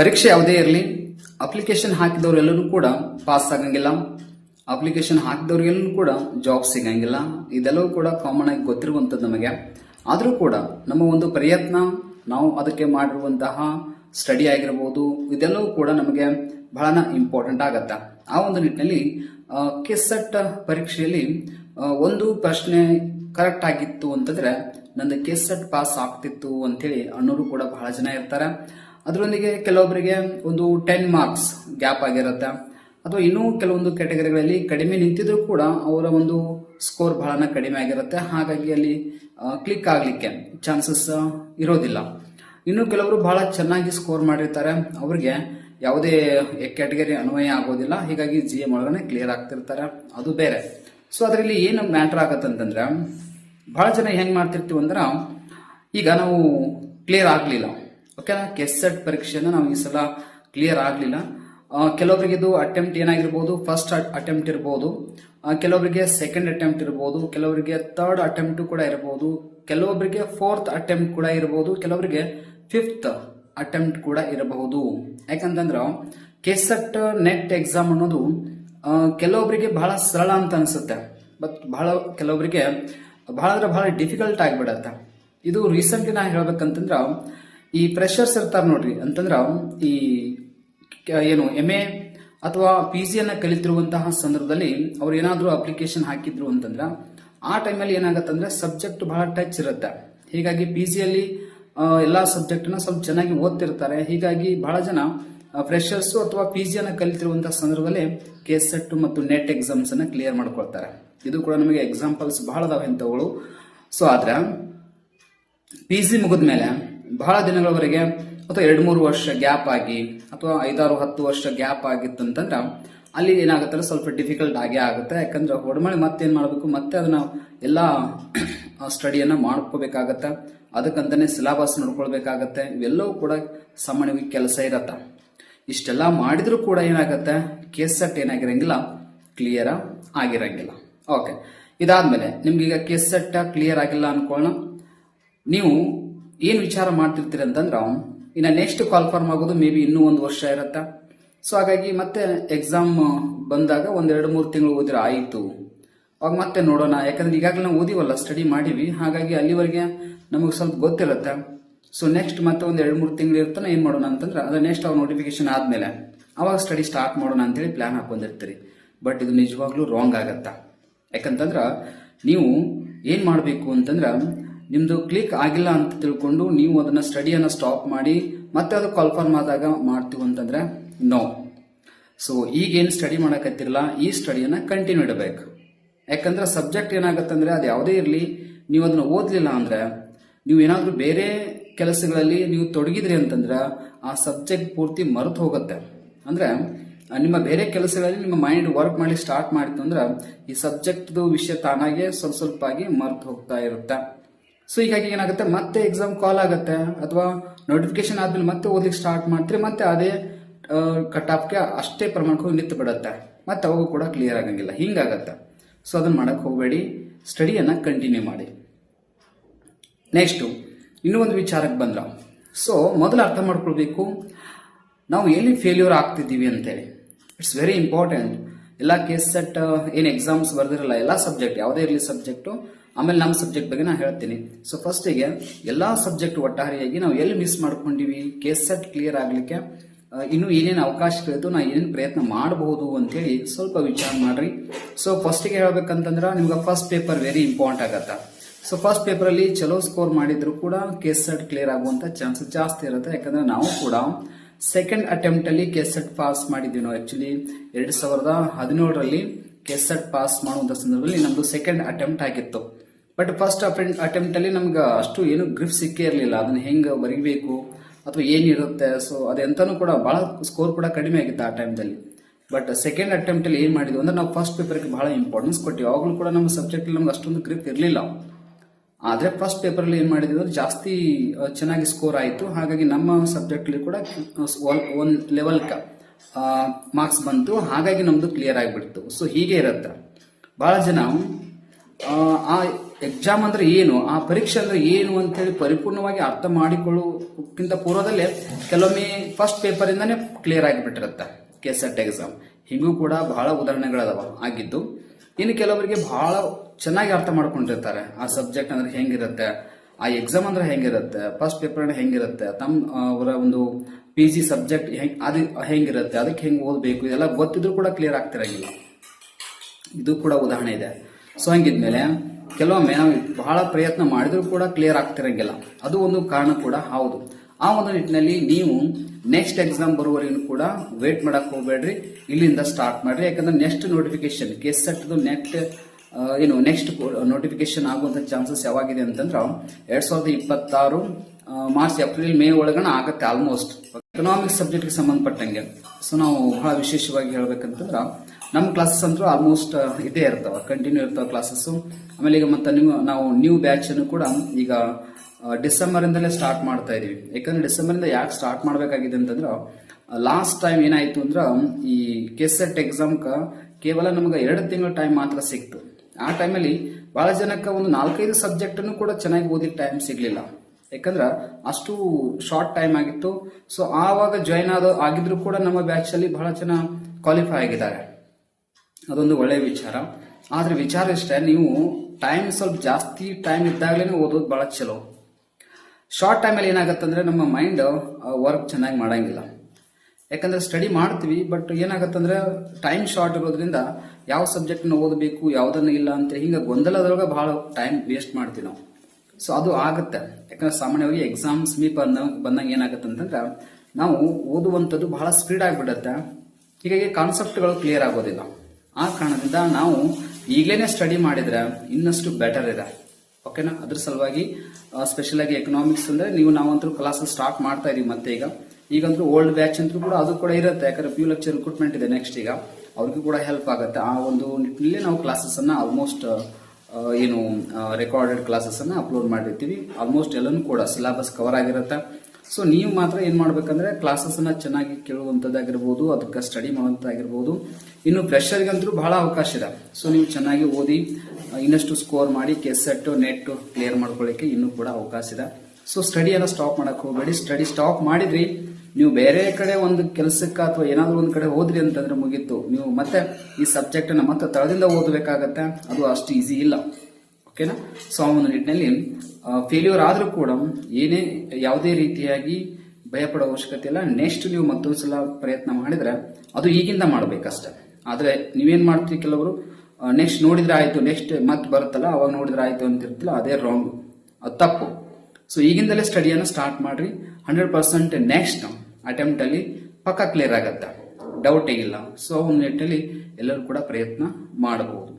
ಪರೀಕ್ಷೆ ಯಾವುದೇ ಇರಲಿ ಅಪ್ಲಿಕೇಶನ್ ಹಾಕಿದವರೆಲ್ಲರೂ ಕೂಡ ಪಾಸ್ ಆಗಂಗಿಲ್ಲ ಅಪ್ಲಿಕೇಶನ್ ಹಾಕಿದವ್ರಿಗೆಲ್ಲೂ ಕೂಡ ಜಾಬ್ ಸಿಗಂಗಿಲ್ಲ. ಇದೆಲ್ಲವೂ ಕೂಡ ಕಾಮನ್ ಆಗಿ ಗೊತ್ತಿರುವಂಥದ್ದು ನಮಗೆ. ಆದರೂ ಕೂಡ ನಮ್ಮ ಒಂದು ಪ್ರಯತ್ನ, ನಾವು ಅದಕ್ಕೆ ಮಾಡಿರುವಂತಹ ಸ್ಟಡಿ ಆಗಿರ್ಬೋದು, ಇದೆಲ್ಲವೂ ಕೂಡ ನಮಗೆ ಬಹಳ ಇಂಪಾರ್ಟೆಂಟ್ ಆಗತ್ತೆ. ಆ ಒಂದು ನಿಟ್ಟಿನಲ್ಲಿ ಕೆಸೆಟ್ ಪರೀಕ್ಷೆಯಲ್ಲಿ ಒಂದು ಪ್ರಶ್ನೆ ಕರೆಕ್ಟ್ ಆಗಿತ್ತು ಅಂತಂದ್ರೆ, ನಂದು ಕೆಸೆಟ್ ಪಾಸ್ ಆಗ್ತಿತ್ತು ಅಂತೇಳಿ ಅನ್ನೋರು ಕೂಡ ಬಹಳ ಜನ ಇರ್ತಾರೆ. ಅದರೊಂದಿಗೆ ಕೆಲವೊಬ್ಬರಿಗೆ ಒಂದು ಟೆನ್ ಮಾರ್ಕ್ಸ್ ಗ್ಯಾಪ್ ಆಗಿರುತ್ತೆ. ಅಥವಾ ಇನ್ನೂ ಕೆಲವೊಂದು ಕ್ಯಾಟಗರಿಗಳಲ್ಲಿ ಕಡಿಮೆ ನಿಂತಿದ್ರು ಕೂಡ ಅವರ ಒಂದು ಸ್ಕೋರ್ ಬಹಳ ಕಡಿಮೆ ಆಗಿರುತ್ತೆ. ಹಾಗಾಗಿ ಅಲ್ಲಿ ಕ್ಲಿಕ್ ಆಗಲಿಕ್ಕೆ ಚಾನ್ಸಸ್ ಇರೋದಿಲ್ಲ. ಇನ್ನು ಕೆಲವರು ಬಹಳ ಚೆನ್ನಾಗಿ ಸ್ಕೋರ್ ಮಾಡಿರ್ತಾರೆ. ಅವರಿಗೆ ಯಾವುದೇ ಕ್ಯಾಟಗರಿ ಅನ್ವಯ ಆಗೋದಿಲ್ಲ. ಹೀಗಾಗಿ ಜಿ ಎಂ ಒಳಗಡೆ ಕ್ಲಿಯರ್ ಆಗ್ತಿರ್ತಾರೆ. ಅದು ಬೇರೆ. ಸೊ ಅದರಲ್ಲಿ ಏನು ಮ್ಯಾಟ್ರ್ ಆಗತ್ತಂತಂದ್ರೆ ಬಹಳ ಜನ ಹೆಂಗೆ ಮಾಡ್ತಿರ್ತೀವಿ ಅಂದ್ರೆ ಈಗ ನಾವು ಕ್ಲಿಯರ್ ಆಗಲಿಲ್ಲ. ಓಕೆನಾ ಕೆಸೆಟ್ ಪರೀಕ್ಷೆನ ನಾವು ಈ ಸಲ ಕ್ಲಿಯರ್ ಆಗಲಿಲ್ಲ. ಕೆಲವೊಬ್ಬರಿಗೆ ಇದು ಅಟೆಂಪ್ಟ್ ಏನಾಗಿರ್ಬೋದು? ಫಸ್ಟ್ ಅಟೆಂಪ್ಟ್ ಇರ್ಬೋದು. ಕೆಲವೊಬ್ಬರಿಗೆ ಸೆಕೆಂಡ್ ಅಟೆಂಪ್ಟ್ ಇರ್ಬೋದು. ಕೆಲವರಿಗೆ ಥರ್ಡ್ ಅಟೆಂಪ್ಟು ಕೂಡ ಇರ್ಬೋದು. ಕೆಲವೊಬ್ಬರಿಗೆ ಫೋರ್ತ್ ಅಟೆಂಪ್ಟ್ ಕೂಡ ಇರಬಹುದು ಕೆಲವರಿಗೆ ಫಿಫ್ತ್ ಅಟೆಂಪ್ಟ್ ಕೂಡ ಇರಬಹುದು. ಯಾಕಂತಂದ್ರೆ ಕೆಸೆಟ್ ನೆಟ್ ಎಕ್ಸಾಮ್ ಅನ್ನೋದು ಕೆಲವೊಬ್ಬರಿಗೆ ಬಹಳ ಸರಳ ಅಂತ ಅನ್ಸುತ್ತೆ. ಬಟ್ ಬಹಳ ಕೆಲವೊಬ್ಬರಿಗೆ ಬಹಳ ಅಂದ್ರೆ ಬಹಳ ಡಿಫಿಕಲ್ಟ್ ಆಗಿಬಿಡತ್ತೆ. ಇದು ರೀಸೆಂಟ್ಲಿ ನಾ ಹೇಳ್ಬೇಕಂತಂದ್ರ ಈ ಪ್ರೆಷರ್ಸ್ ಇರ್ತಾರೆ ನೋಡ್ರಿ. ಅಂತಂದ್ರ ಈ ಏನು ಎಂ ಎ ಅಥವಾ ಪಿ ಜಿಯನ್ನು ಕಲಿತಿರುವಂತಹ ಸಂದರ್ಭದಲ್ಲಿ ಅವ್ರು ಏನಾದರೂ ಅಪ್ಲಿಕೇಶನ್ ಹಾಕಿದ್ರು ಅಂತಂದ್ರ, ಆ ಟೈಮಲ್ಲಿ ಏನಾಗತ್ತಂದ್ರೆ ಸಬ್ಜೆಕ್ಟ್ ಬಹಳ ಟಚ್ ಇರುತ್ತೆ. ಹೀಗಾಗಿ ಪಿ ಜಿಯಲ್ಲಿ ಎಲ್ಲಾ ಸಬ್ಜೆಕ್ಟ್ನ ಸ್ವಲ್ಪ ಚೆನ್ನಾಗಿ ಓದ್ತಿರ್ತಾರೆ. ಹೀಗಾಗಿ ಬಹಳ ಜನ ಫ್ರೆಶರ್ಸು ಅಥವಾ ಪಿ ಜಿಯನ್ನು ಕಲಿತಿರುವಂತಹ ಸಂದರ್ಭದಲ್ಲಿ ಕೆ ಸೆಟ್ ಮತ್ತು ನೆಟ್ ಎಕ್ಸಾಮ್ಸ್ ಅನ್ನ ಕ್ಲಿಯರ್ ಮಾಡ್ಕೊಳ್ತಾರೆ. ಇದು ಕೂಡ ನಮಗೆ ಎಕ್ಸಾಂಪಲ್ಸ್ ಬಹಳ ಅದಾವೆ ಇಂಥವುಗಳು. ಸೊ ಆದ್ರೆ ಪಿ ಜಿ ಮುಗಿದ ಮೇಲೆ ಬಹಳ ದಿನಗಳವರೆಗೆ ಅಥವಾ ಎರಡು ಮೂರು ವರ್ಷ ಗ್ಯಾಪ್ ಆಗಿ ಅಥವಾ ಐದಾರು ಹತ್ತು ವರ್ಷ ಗ್ಯಾಪ್ ಆಗಿತ್ತಂತಂದ್ರೆ ಅಲ್ಲಿ ಏನಾಗುತ್ತೆ ಸ್ವಲ್ಪ ಡಿಫಿಕಲ್ಟ್ ಆಗೇ ಆಗುತ್ತೆ. ಯಾಕಂದ್ರೆ ಹೊಡಮಳೆ ಮತ್ತೇನು ಮಾಡಬೇಕು? ಮತ್ತೆ ಅದನ್ನ ಎಲ್ಲ ಸ್ಟಡಿಯನ್ನು ಮಾಡ್ಕೋಬೇಕಾಗತ್ತೆ. ಅದಕ್ಕಂತಾನೆ ಸಿಲಾಬಸ್ ನೋಡ್ಕೊಳ್ಬೇಕಾಗತ್ತೆ. ಇವೆಲ್ಲವೂ ಕೂಡ ಸಾಮಾನ್ಯವಾಗಿ ಕೆಲಸ ಇರತ್ತೆ. ಇಷ್ಟೆಲ್ಲ ಮಾಡಿದರೂ ಕೂಡ ಏನಾಗುತ್ತೆ? ಕೇಸ್ ಕೇಸೆಟ್ ಏನಾಗಿರಂಗಿಲ್ಲ. ಕ್ಲಿಯರ ಆಗಿರಂಗಿಲ್ಲ. ಓಕೆ ಇದಾದ್ಮೇಲೆ ನಿಮ್ಗೀಗ ಕೇಸೆಟ್ ಕ್ಲಿಯರ್ ಆಗಿಲ್ಲ ಅನ್ಕೊಳ್ಳೋಣ ನೀವು ಏನ್ ವಿಚಾರ ಮಾಡ್ತಿರ್ತೀರಿ ಅಂತಂದ್ರೆ ಇನ್ನ ನೆಕ್ಸ್ಟ್ ಕಾಲ್ಫಾರ್ಮ್ ಆಗೋದು ಮೇ ಬಿ ಇನ್ನೂ ಒಂದು ವರ್ಷ ಇರತ್ತ. ಸೊ ಹಾಗಾಗಿ ಮತ್ತೆ ಎಕ್ಸಾಮ್ ಬಂದಾಗ ಒಂದ್ ಎರಡು ಮೂರು ತಿಂಗಳು ಓದಿರ ಆಯಿತು. ಅವಾಗ ಮತ್ತೆ ನೋಡೋಣ. ಯಾಕಂದ್ರೆ ಈಗಾಗಲೇ ನಾವು ಓದಿವಲ್ಲ ಸ್ಟಡಿ ಮಾಡಿವಿ. ಹಾಗಾಗಿ ಅಲ್ಲಿವರೆಗೆ ನಮಗೆ ಸ್ವಲ್ಪ ಗೊತ್ತಿರುತ್ತೆ. ಸೊ ನೆಕ್ಸ್ಟ್ ಮತ್ತೆ ಒಂದು ಎರಡು ಮೂರು ತಿಂಗಳು ಇರ್ತಾನೆ ಏನು ಮಾಡೋಣ ಅಂತಂದ್ರೆ, ಅದ ನೆಕ್ಸ್ಟ್ ಅವ್ರ ನೋಟಿಫಿಕೇಶನ್ ಆದ್ಮೇಲೆ ಅವಾಗ ಸ್ಟಡಿ ಸ್ಟಾರ್ಟ್ ಮಾಡೋಣ ಅಂತೇಳಿ ಪ್ಲ್ಯಾನ್ ಹಾಕೊಂಡಿರ್ತೀರಿ. ಬಟ್ ಇದು ನಿಜವಾಗ್ಲೂ ರಾಂಗ್ ಆಗತ್ತ? ಯಾಕಂತಂದ್ರೆ, ನೀವು ಏನು ಮಾಡಬೇಕು ಅಂತಂದ್ರ ನಿಮ್ದು ಕ್ಲಿಕ್ ಆಗಿಲ್ಲ ಅಂತ ತಿಳ್ಕೊಂಡು ನೀವು ಅದನ್ನ ಸ್ಟಡಿಯನ್ನು ಸ್ಟಾಪ್ ಮಾಡಿ ಮತ್ತೆ ಅದು ಕಾಲ್ಫಾರ್ಮ್ ಆದಾಗ ಮಾಡ್ತೀವಿ ಅಂತಂದ್ರೆ ನೋ ಸೊ ಈಗ ಏನ್ ಸ್ಟಡಿ ಮಾಡಕತ್ತಿರಲ್ಲ, ಈ ಸ್ಟಡಿಯನ್ನು ಕಂಟಿನ್ಯೂ ಇಡಬೇಕು. ಯಾಕಂದ್ರೆ ಸಬ್ಜೆಕ್ಟ್ ಏನಾಗುತ್ತಂದರೆ ಅದು ಯಾವುದೇ ಇರಲಿ, ನೀವು ಅದನ್ನ ಓದ್ಲಿಲ್ಲ ಅಂದ್ರೆ, ನೀವು ಏನಾದರೂ ಬೇರೆ ಕೆಲಸಗಳಲ್ಲಿ ನೀವು ತೊಡಗಿದ್ರಿ ಅಂತಂದ್ರೆ ಆ ಸಬ್ಜೆಕ್ಟ್ ಪೂರ್ತಿ ಮರೆತು ಹೋಗುತ್ತೆ. ಅಂದ್ರೆ ನಿಮ್ಮ ಬೇರೆ ಕೆಲಸಗಳಲ್ಲಿ ನಿಮ್ಮ ಮೈಂಡ್ ವರ್ಕ್ ಮಾಡಿ ಸ್ಟಾರ್ಟ್ ಮಾಡಿತ್ತು ಅಂದ್ರೆ ಈ ಸಬ್ಜೆಕ್ಟ್ದು ವಿಷಯ ತಾನಾಗೆ ಸ್ವಲ್ಪ ಸ್ವಲ್ಪ ಆಗಿ ಮರೆತು ಹೋಗ್ತಾ ಇರುತ್ತೆ. ಸೊ ಹೀಗಾಗಿ ಏನಾಗುತ್ತೆ? ಮತ್ತೆ ಎಕ್ಸಾಮ್ ಕಾಲ್ ಆಗುತ್ತೆ, ಅಥವಾ ನೋಟಿಫಿಕೇಶನ್ ಆದ್ಮೇಲೆ ಮತ್ತೆ ಓದ್ಲಿಕ್ಕೆ ಸ್ಟಾರ್ಟ್ ಮಾಡ್ತೀರಿ, ಮತ್ತೆ ಅದೇ ಕಟ್ ಆಫ್ಗೆ ಅಷ್ಟೇ ಪ್ರಮಾಣಕ್ಕೆ ನಿಂತು ಬಿಡುತ್ತೆ. ಮತ್ತೆ ಅವಾಗ ಕೂಡ ಕ್ಲಿಯರ್ ಆಗಂಗಿಲ್ಲ. ಹಿಂಗಾಗತ್ತೆ. ಸೊ ಅದನ್ನ ಮಾಡಕ್ ಹೋಗಬೇಡಿ. ಸ್ಟಡಿಯನ್ನ ಕಂಟಿನ್ಯೂ ಮಾಡಿ. ನೆಕ್ಸ್ಟು ಇನ್ನೂ ಒಂದು ವಿಚಾರಕ್ಕೆ ಬಂದ್ರ. ಸೊ ಮೊದಲು ಅರ್ಥ ಮಾಡ್ಕೊಳ್ಬೇಕು. ನಾವು ಎಲ್ಲಿ ಫೇಲ್ಯೂರ್ ಆಗ್ತಿದ್ದೀವಿ ಅಂತೇಳಿ. ಇಟ್ಸ್ ವೆರಿ ಇಂಪಾರ್ಟೆಂಟ್ ಎಲ್ಲ ಕೇಸ್ ಸೆಟ್ ಏನು ಎಕ್ಸಾಮ್ಸ್ ಬರ್ದಿರಲ್ಲ, ಎಲ್ಲ ಸಬ್ಜೆಕ್ಟ್ ಯಾವುದೇ ಇರಲಿ ಸಬ್ಜೆಕ್ಟು ಆಮೇಲೆ ನಮ್ಮ ಸಬ್ಜೆಕ್ಟ್ ಬಗ್ಗೆ ನಾನು ಹೇಳ್ತೀನಿ. ಸೊ ಫಸ್ಟಿಗೆ ಎಲ್ಲ ಸಬ್ಜೆಕ್ಟ್ ಒಟ್ಟಾರೆಯಾಗಿ ನಾವು ಎಲ್ಲಿ ಮಿಸ್ ಮಾಡ್ಕೊಂಡಿವಿ ಕೇಸ್ ಸೆಟ್ ಕ್ಲಿಯರ್ ಆಗಲಿಕ್ಕೆ ಇನ್ನು ಏನೇನು ಅವಕಾಶಗಳಿದ್ದು ನಾ ಏನೇನು ಪ್ರಯತ್ನ ಮಾಡಬಹುದು ಅಂತೇಳಿ ಸ್ವಲ್ಪ ವಿಚಾರ ಮಾಡ್ರಿ. ಸೊ ಫಸ್ಟಿಗೆ ಹೇಳ್ಬೇಕಂತಂದ್ರೆ ನಿಮ್ಗೆ ಫಸ್ಟ್ ಪೇಪರ್ ವೆರಿ ಇಂಪಾರ್ಟೆಂಟ್ ಆಗತ್ತ. ಸೊ ಫಸ್ಟ್ ಪೇಪರ್ ಅಲ್ಲಿ ಚಲೋ ಸ್ಕೋರ್ ಮಾಡಿದ್ರು ಕೂಡ ಕೇಸ್ ಸೆಟ್ ಕ್ಲಿಯರ್ ಆಗುವಂತ ಚಾನ್ಸ್ ಜಾಸ್ತಿ ಇರುತ್ತೆ, ಯಾಕಂದ್ರೆ ನಾವು ಕೂಡ ಸೆಕೆಂಡ್ ಅಟೆಂಪ್ಟಲ್ಲಿ ಕೇಸ್ ಸೆಟ್ ಪಾಸ್ ಮಾಡಿದ್ವಿ ನಾವು ಆಕ್ಚುಲಿ ಎರಡು ಸಾವಿರದ ಹದಿನೇಳರಲ್ಲಿ ಕೇಸ್ ಸೆಟ್ ಪಾಸ್ ಮಾಡುವಂಥ ಸಂದರ್ಭದಲ್ಲಿ ನಮ್ದು ಸೆಕೆಂಡ್ ಅಟೆಂಪ್ಟ್ ಆಗಿತ್ತು. ಬಟ್ ಫಸ್ಟ್ ಅಟೆಂಪ್ಟ್ ಅಲ್ಲಿ ನಮ್ಗೆ ಅಷ್ಟು ಏನು ಗ್ರಿಪ್ ಸಿಕ್ಕೇ ಇರಲಿಲ್ಲ. ಅದನ್ನ ಹೆಂಗ್ ಬರಿಬೇಕು? ಅಥವಾ ಏನಿರುತ್ತೆ? ಸೊ ಅದೆಂತನೂ ಕೂಡ ಬಹಳ ಸ್ಕೋರ್ ಕೂಡ ಕಡಿಮೆ ಆಗಿತ್ತು ಆ ಟೈಮ್ದಲ್ಲಿ ಬಟ್ ಸೆಕೆಂಡ್ ಅಟೆಂಪ್ಟ್ ಅಲ್ಲಿ ಏನ್ ಮಾಡಿದ್ವಿ ಅಂದ್ರೆ ನಾವು ಫಸ್ಟ್ ಪೇಪರ್ಗೆ ಬಹಳ ಇಂಪಾರ್ಟೆನ್ಸ್ ಕೊಟ್ಟಿವಿ. ಅವಾಗಲೂ ಕೂಡ ನಮ್ಮ ಸಬ್ಜೆಕ್ಟ್ ನಮ್ಗೆ ಅಷ್ಟೊಂದು ಗ್ರಿಪ್ ಇರಲಿಲ್ಲ. ಆದ್ರೆ ಫಸ್ಟ್ ಪೇಪರ್ ಅಲ್ಲಿ ಏನ್ ಮಾಡಿದ್ವಿ ಅಂದ್ರೆ ಜಾಸ್ತಿ ಚೆನ್ನಾಗಿ ಸ್ಕೋರ್ ಆಯಿತು. ಹಾಗಾಗಿ ನಮ್ಮ ಸಬ್ಜೆಕ್ಟ್ ಕೂಡ ಒನ್ ಲೆವೆಲ್ ಮಾರ್ಕ್ಸ್ ಬಂತು. ಹಾಗಾಗಿ ನಮ್ದು ಕ್ಲಿಯರ್ ಆಗಿಬಿಡ್ತು. ಸೊ ಹೀಗೆ ಇರುತ್ತೆ. ಬಹಳ ಜನ ಆ, ಎಕ್ಸಾಮ್ ಅಂದ್ರೆ ಏನು ಆ ಪರೀಕ್ಷೆ ಅಂದ್ರೆ ಏನು ಅಂತೇಳಿ ಪರಿಪೂರ್ಣವಾಗಿ ಅರ್ಥ ಮಾಡಿಕೊಳ್ಳೋಕ್ಕಿಂತ ಪೂರ್ವದಲ್ಲೇ ಕೆಲವೊಮ್ಮೆ ಫಸ್ಟ್ ಪೇಪರ್ ಇಂದಾನೆ ಕ್ಲಿಯರ್ ಆಗಿಬಿಟ್ಟಿರುತ್ತೆ ಕೆ ಎಸ್ ಎಟ್ ಎಕ್ಸಾಮ್ ಹೀಗೂ ಕೂಡ ಬಹಳ ಉದಾಹರಣೆಗಳದಾವ ಆಗಿದ್ದು. ಇನ್ನು ಕೆಲವರಿಗೆ ಬಹಳ ಚೆನ್ನಾಗಿ ಅರ್ಥ ಮಾಡ್ಕೊಂಡಿರ್ತಾರೆ. ಆ ಸಬ್ಜೆಕ್ಟ್ ಅಂದ್ರೆ ಹೆಂಗಿರುತ್ತೆ ಆ ಎಕ್ಸಾಮ್ ಅಂದ್ರೆ ಹೆಂಗಿರುತ್ತೆ ಫಸ್ಟ್ ಪೇಪರ್ ಹೆಂಗಿರುತ್ತೆ ತಮ್ಮ ಅವರ ಒಂದು ಪಿ ಜಿ ಸಬ್ಜೆಕ್ಟ್ ಹೆಂಗ್, ಅದು ಹೆಂಗಿರುತ್ತೆ, ಅದಕ್ಕೆ ಹೆಂಗೆ ಓದಬೇಕು, ಇದೆಲ್ಲ ಗೊತ್ತಿದ್ರು ಕೂಡ ಕ್ಲಿಯರ್ ಆಗ್ತಿರಂಗಿಲ್ಲ. ಇದು ಕೂಡ ಉದಾಹರಣೆ ಇದೆ. ಸೊ ಹಂಗಿದ್ಮೇಲೆ ಕೆಲವೊಮ್ಮೆ ನಾವು ಬಹಳ ಪ್ರಯತ್ನ ಮಾಡಿದ್ರು ಕೂಡ ಕ್ಲಿಯರ್ ಆಗ್ತಿರಂಗಿಲ್ಲ. ಅದು ಒಂದು ಕಾರಣ ಕೂಡ ಹೌದು. ಆ ಒಂದು ನಿಟ್ಟಿನಲ್ಲಿ ನೀವು ನೆಕ್ಸ್ಟ್ ಎಕ್ಸಾಮ್ ಬರುವವರೆಗೂ ಕೂಡ ವೇಟ್ ಮಾಡಕ್ ಹೋಗಬೇಡ್ರಿ, ಇಲ್ಲಿಂದ ಸ್ಟಾರ್ಟ್ ಮಾಡಿರಿ. ಯಾಕಂದ್ರೆ ನೆಕ್ಸ್ಟ್ ನೋಟಿಫಿಕೇಶನ್ ಕೇಸ್ ಸೆಟ್ದು ನೆಕ್ಸ್ಟ್ ಏನು ನೆಕ್ಸ್ಟ್ ನೋಟಿಫಿಕೇಶನ್ ಆಗುವಂಥ ಚಾನ್ಸಸ್ ಯಾವಾಗಿದೆ ಅಂತಂದ್ರೆ, ಎರಡ್ ಸಾವಿರದ ಇಪ್ಪತ್ತಾರು ಮಾರ್ಚ್ ಏಪ್ರಿಲ್ ಮೇ ಒಳಗಣ ಆಗುತ್ತೆ ಆಲ್ಮೋಸ್ಟ್ ಎಕನಾಮಿಕ್ಸ್ ಸಬ್ಜೆಕ್ಟ್ಗೆ ಸಂಬಂಧಪಟ್ಟಂಗೆ. ಸೊ ನಾವು ಬಹಳ ವಿಶೇಷವಾಗಿ ಹೇಳ್ಬೇಕಂತಂದ್ರ ನಮ್ಮ ಕ್ಲಾಸಸ್ ಅಂತೂ ಆಲ್ಮೋಸ್ಟ್ ಇದೇ ಇರ್ತಾವ ಕಂಟಿನ್ಯೂ ಇರ್ತಾವ ಕ್ಲಾಸಸ್ ಆಮೇಲೆ ಈಗ ಮತ್ತೆ ನೀವು ನ್ಯೂ ಬ್ಯಾಚ್ ಅನ್ನು ಕೂಡ ಈಗ ಡಿಸೆಂಬರ್ ಇಂದಲೇ ಸ್ಟಾರ್ಟ್ ಮಾಡ್ತಾ ಇದೀವಿ. ಯಾಕಂದ್ರೆ ಡಿಸೆಂಬರ್ ಇಂದ ಯಾಕೆ ಸ್ಟಾರ್ಟ್ ಮಾಡಬೇಕಾಗಿದೆ ಅಂತಂದ್ರೆ ಲಾಸ್ಟ್ ಟೈಮ್ ಏನಾಯ್ತು ಅಂದ್ರೆ, ಈ ಕೆಸೆಟ್ ಎಕ್ಸಾಮ್ ಕೇವಲ ನಮಗೆ ಎರಡು ತಿಂಗಳ ಟೈಮ್ ಮಾತ್ರ ಸಿಕ್ತು. ಆ ಟೈಮಲ್ಲಿ ಬಹಳ ಜನಕ್ಕೆ ಒಂದು ನಾಲ್ಕೈದು ಸಬ್ಜೆಕ್ಟನ್ನು ಕೂಡ ಚೆನ್ನಾಗಿ ಓದಿದ ಟೈಮ್ ಸಿಗ್ಲಿಲ್ಲ. ಯಾಕಂದ್ರ ಅಷ್ಟು ಶಾರ್ಟ್ ಟೈಮ್ ಆಗಿತ್ತು. ಸೊ ಆವಾಗ ಜಾಯ್ನ್ ಆದ, ಆಗಿದ್ರು ಕೂಡ ನಮ್ಮ ಬ್ಯಾಚ್ ಅಲ್ಲಿ ಬಹಳ ಜನ ಕ್ವಾಲಿಫೈ ಆಗಿದ್ದಾರೆ. ಅದೊಂದು ಒಳ್ಳೆಯ ವಿಚಾರ. ಆದರೆ ವಿಚಾರ ಇಷ್ಟೇ, ನೀವು ಟೈಮ್ ಸ್ವಲ್ಪ ಜಾಸ್ತಿ ಟೈಮ್ ಇದ್ದಾಗಲೇ ಓದೋದು ಬಹಳ ಚಲೋ. ಶಾರ್ಟ್ ಟೈಮಲ್ಲಿ ಏನಾಗತ್ತಂದ್ರೆ ನಮ್ಮ ಮೈಂಡ್ ವರ್ಕ್ ಚೆನ್ನಾಗಿ ಮಾಡಂಗಿಲ್ಲ. ಯಾಕಂದ್ರೆ ಸ್ಟಡಿ ಮಾಡ್ತೀವಿ ಬಟ್ ಏನಾಗತ್ತಂದ್ರೆ ಟೈಮ್ ಶಾರ್ಟ್ ಇರೋದ್ರಿಂದ ಯಾವ ಸಬ್ಜೆಕ್ಟ್ ಓದಬೇಕು, ಯಾವುದನ್ನು ಇಲ್ಲ ಅಂತ, ಹಿಂಗೆ ಗೊಂದಲದೊಳಗೆ ಬಹಳ ಟೈಮ್ ವೇಸ್ಟ್ ಮಾಡ್ತೀವಿ ನಾವು. ಸೊ ಅದು ಆಗುತ್ತೆ. ಯಾಕಂದ್ರೆ ಸಾಮಾನ್ಯವಾಗಿ ಎಕ್ಸಾಮ್ ಸಮೀಪ ಬಂದಾಗ ಏನಾಗುತ್ತೆ ಅಂತಂದ್ರೆ ನಾವು ಓದುವಂಥದ್ದು ಬಹಳ ಸ್ಪೀಡ್ ಆಗಿಬಿಡುತ್ತೆ. ಹೀಗಾಗಿ ಕಾನ್ಸೆಪ್ಟ್ಗಳು ಕ್ಲಿಯರ್ ಆಗೋದಿಲ್ಲ. ಆ ಕಾರಣದಿಂದ ನಾವು ಈಗಲೇ ಸ್ಟಡಿ ಮಾಡಿದ್ರೆ ಇನ್ನಷ್ಟು ಬೆಟರ್ ಇದೆ. ಓಕೆನಾ ಅದ್ರ ಸಲುವಾಗಿ ಸ್ಪೆಷಲ್ ಆಗಿ ಎಕನಾಮಿಕ್ಸ್ ಅಂದ್ರೆ ನೀವು ನಾವಂತೂ ಕ್ಲಾಸ್ ಸ್ಟಾರ್ಟ್ ಮಾಡ್ತಾ ಇದೀವಿ ಮತ್ತೆ ಈಗ. ಈಗಂತೂ ಓಲ್ಡ್ ಬ್ಯಾಚ್ ಅಂತೂ ಕೂಡ ಅದು ಕೂಡ ಇರುತ್ತೆ. ಯಾಕಂದ್ರೆ ಪ್ಯೂ ಲೆಕ್ಚರ್ ರಿಕ್ರೂಟ್ಮೆಂಟ್ ಇದೆ ನೆಕ್ಸ್ಟ್ ಈಗ. ಅವ್ರಿಗೂ ಕೂಡ ಹೆಲ್ಪ್ ಆಗುತ್ತೆ. ಆ ಒಂದು ನಿಟ್ಟಿನಲ್ಲಿ ನಾವು ಕ್ಲಾಸಸ್ ಅನ್ನ ಆಲ್ಮೋಸ್ಟ್ ಏನು ರೆಕಾರ್ಡೆಡ್ ಕ್ಲಾಸಸ್ ಅನ್ನ ಅಪ್ಲೋಡ್ ಮಾಡಿರ್ತೀವಿ. ಆಲ್ಮೋಸ್ಟ್ ಎಲ್ಲನೂ ಕೂಡ ಸಿಲಾಬಸ್ ಕವರ್ ಆಗಿರುತ್ತೆ. ಸೊ ನೀವು ಮಾತ್ರ ಏನು ಮಾಡ್ಬೇಕಂದ್ರೆ ಕ್ಲಾಸಸ್ ಅನ್ನ ಚೆನ್ನಾಗಿ ಕೇಳುವಂತದ್ದಾಗಿರ್ಬೋದು, ಅದಕ್ಕೆ ಸ್ಟಡಿ ಮಾಡುವಂತಾಗಿರ್ಬೋದು. ಇನ್ನು ಫ್ರೆಶರ್ಗಂತೂ ಬಹಳ ಅವಕಾಶ ಇದೆ. ಸೊ ನೀವು ಚೆನ್ನಾಗಿ ಓದಿ ಇನ್ನಷ್ಟು ಸ್ಕೋರ್ ಮಾಡಿ ಕೆಸೆಟ್ಟು ನೆಟ್ ಕ್ಲಿಯರ್ ಮಾಡ್ಕೊಳ್ಳಿಕ್ಕೆ ಇನ್ನೂ ಕೂಡ ಅವಕಾಶ ಇದೆ. ಸೊ ಸ್ಟಡಿಯನ್ನು ಸ್ಟಾಪ್ ಮಾಡಕ್ ಹೋಗಬೇಡಿ. ಸ್ಟಡಿ ಸ್ಟಾಪ್ ಮಾಡಿದ್ರಿ ನೀವು ಬೇರೆ ಕಡೆ ಒಂದು ಕೆಲಸಕ್ಕೆ ಅಥವಾ ಏನಾದರೂ ಒಂದು ಕಡೆ ಹೋದ್ರಿ ಅಂತಂದ್ರೆ ಮುಗೀತು. ನೀವು ಮತ್ತೆ ಈ ಸಬ್ಜೆಕ್ಟ್ ಅನ್ನ ಮತ್ತೆ ತಳದಿಂದ ಓದಬೇಕಾಗತ್ತೆ. ಅದು ಅಷ್ಟು ಈಸಿ ಇಲ್ಲ. ಓಕೆನಾ ಸೊ ಆ ಒಂದು ನಿಟ್ಟಿನಲ್ಲಿ ಫೇಲ್ಯೂರ್ ಆದರೂ ಕೂಡ ಏನೇ ಯಾವುದೇ ರೀತಿಯಾಗಿ ಭಯಪಡೋ ಅವಶ್ಯಕತೆ ಇಲ್ಲ. ನೆಕ್ಸ್ಟ್ ನೀವು ಮತ್ತೊಂದು ಸಲ ಪ್ರಯತ್ನ ಮಾಡಿದ್ರೆ ಅದು ಈಗಿಂದ ಮಾಡಬೇಕಷ್ಟೆ. ಆದರೆ ನೀವೇನು ಮಾಡ್ತೀವಿ ಕೆಲವರು? ನೆಕ್ಸ್ಟ್ ನೋಡಿದ್ರೆ ಆಯ್ತು ನೆಕ್ಸ್ಟ್ ಮತ್ತೆ ಬರುತ್ತಲ್ಲ, ಅವಾಗ ನೋಡಿದ್ರೆ ಆಯ್ತು ಅಂತಿರ್ತಿಲ್ಲ ಅದೇ ರಾಂಗ್ ಅದು ತಪ್ಪು. ಸೊ ಈಗಿಂದಲೇ ಸ್ಟಡಿಯನ್ನು ಸ್ಟಾರ್ಟ್ ಮಾಡ್ರಿ. ಹಂಡ್ರೆಡ್ ಪರ್ಸೆಂಟ್ ನೆಕ್ಸ್ಟ್ ಅಟೆಂಪ್ಟ್ ಅಲ್ಲಿ ಪಕ್ಕ ಕ್ಲಿಯರ್ ಆಗತ್ತೆ. ಡೌಟ್ ಇಲ್ಲ. ಸೊ ಒಂದು ನಿಟ್ಟಲ್ಲಿ ಎಲ್ಲರೂ ಕೂಡ ಪ್ರಯತ್ನ ಮಾಡಬಹುದು.